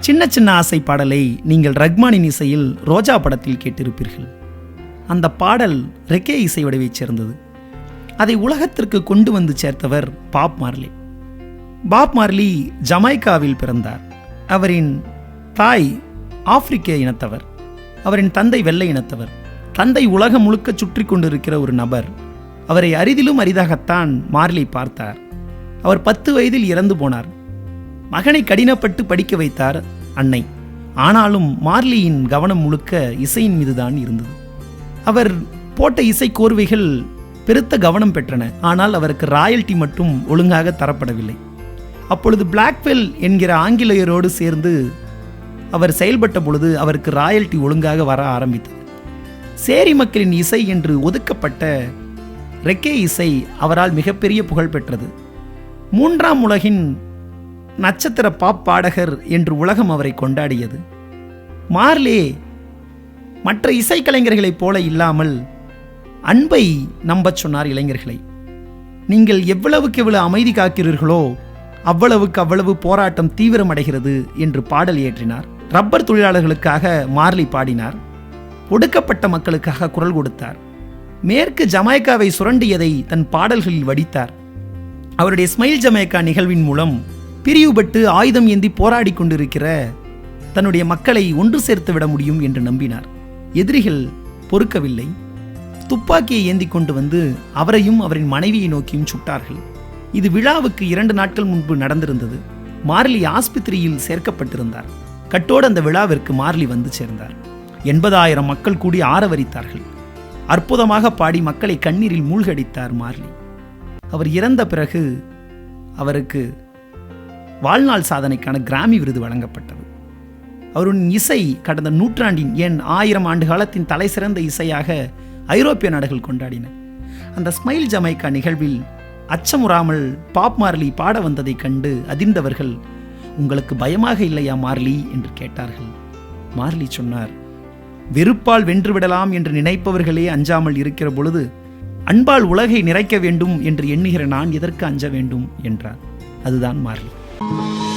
சின்ன சின்ன ஆசை பாடலை நீங்கள் ரஹ்மானின் இசையில் ரோஜா படத்தில் கேட்டிருப்பீர்கள். அந்த பாடல் ரெக்கே இசை வடிவைச் சேர்ந்தது. அதை உலகத்திற்கு கொண்டு வந்து சேர்த்தவர் பாப் மார்லி. பாப் மார்லி ஜமைக்காவில் பிறந்தார். அவரின் தாய் ஆப்பிரிக்க இனத்தவர். அவரின் தந்தை வெள்ளை இனத்தவர். தந்தை உலகம் முழுக்க சுற்றி கொண்டிருக்கிற ஒரு நபர். அவரை அரிதிலும் அரிதாகத்தான் மார்லி பார்த்தார். அவர் பத்து வயதில் இறந்து போனார். மகனை கடினப்பட்டு படிக்க வைத்தார். அன்னை. ஆனாலும் மார்லியின் கவனம் முழுக்க இசையின் மீதுதான் இருந்தது. அவர் போட்ட இசை கோர்வைகள் பெருத்த கவனம் பெற்றன. ஆனால் அவருக்கு ராயல்டி மட்டும் ஒழுங்காக தரப்படவில்லை. அப்பொழுது பிளாக்வெல் என்கிற ஆங்கிலேயரோடு சேர்ந்து அவர் செயல்பட்ட பொழுது அவருக்கு ராயல்டி ஒழுங்காக வர ஆரம்பித்தது. சேரி மக்களின் இசை என்று ஒதுக்கப்பட்ட ரெக்கே இசை அவரால் மிகப்பெரிய புகழ் பெற்றது. மூன்றாம் உலகின் நட்சத்திர பாப் பாடகர் என்று உலகம் அவரை கொண்டாடியது. மார்லே மற்ற இசைக்கலைஞர்களைப் போல இல்லாமல் அன்பை நம்பச் சொன்னார் இளைஞர்களை. நீங்கள் எவ்வளவுக்கு எவ்வளவு அமைதி காக்கிறீர்களோ அவ்வளவுக்கு அவ்வளவு போராட்டம் தீவிரமடைகிறது என்று பாடல் இயற்றினார். ரப்பர் தொழிலாளர்களுக்காக மார்லி பாடினார். ஒடுக்கப்பட்ட மக்களுக்காக குரல் கொடுத்தார். மேற்கு ஜமாய்க்காவை சுரண்டியதை தன் பாடல்களில் வடித்தார். அவருடைய ஸ்மைல் ஜமேக்கா நிகழ்வின் மூலம் பிரிவுபட்டு ஆயுதம் ஏந்தி போராடி கொண்டிருக்கிற தன்னுடைய மக்களை ஒன்று சேர்த்து விட முடியும் என்று நம்பினார். எதிரிகள் பொறுக்கவில்லை. துப்பாக்கியை ஏந்தி கொண்டு வந்து அவரையும் அவரின் மனைவியை நோக்கியும் சுட்டார்கள். இது விழாவுக்கு இரண்டு நாட்கள் முன்பு நடந்திருந்தது. மார்லி ஆஸ்பத்திரியில் சேர்க்கப்பட்டிருந்தார். கட்டோடு அந்த விழாவிற்கு மார்லி வந்து சேர்ந்தார். எண்பதாயிரம் மக்கள் கூடி ஆரவரித்தார்கள். அற்புதமாக பாடி மக்களை கண்ணீரில் மூழ்கடித்தார் மார்லி. அவர் இறந்த பிறகு அவருக்கு வாழ்நாள் சாதனைக்கான கிராமி விருது வழங்கப்பட்டது. அவருடன் இசை கடந்த நூற்றாண்டின் ஏன் ஆயிரம் ஆண்டு காலத்தின் தலை சிறந்த இசையாக ஐரோப்பிய நாடுகள் கொண்டாடின. அந்த ஸ்மைல் ஜமைக்கா நிகழ்வில் அச்சமுறாமல் பாப் மார்லி பாட வந்ததைக் கண்டு அதிர்ந்தவர்கள் உங்களுக்கு பயமாக இல்லையா மார்லி? என்று கேட்டார்கள். மார்லி சொன்னார் வெறுப்பால் வென்றுவிடலாம் என்று நினைப்பவர்களே அஞ்சாமல் இருக்கிற பொழுது அன்பால் உலகை நிறைக்க வேண்டும் என்று எண்ணுகிற நான் எதற்கு அஞ்ச வேண்டும்? என்றார். அதுதான் மார்லி. Thank you.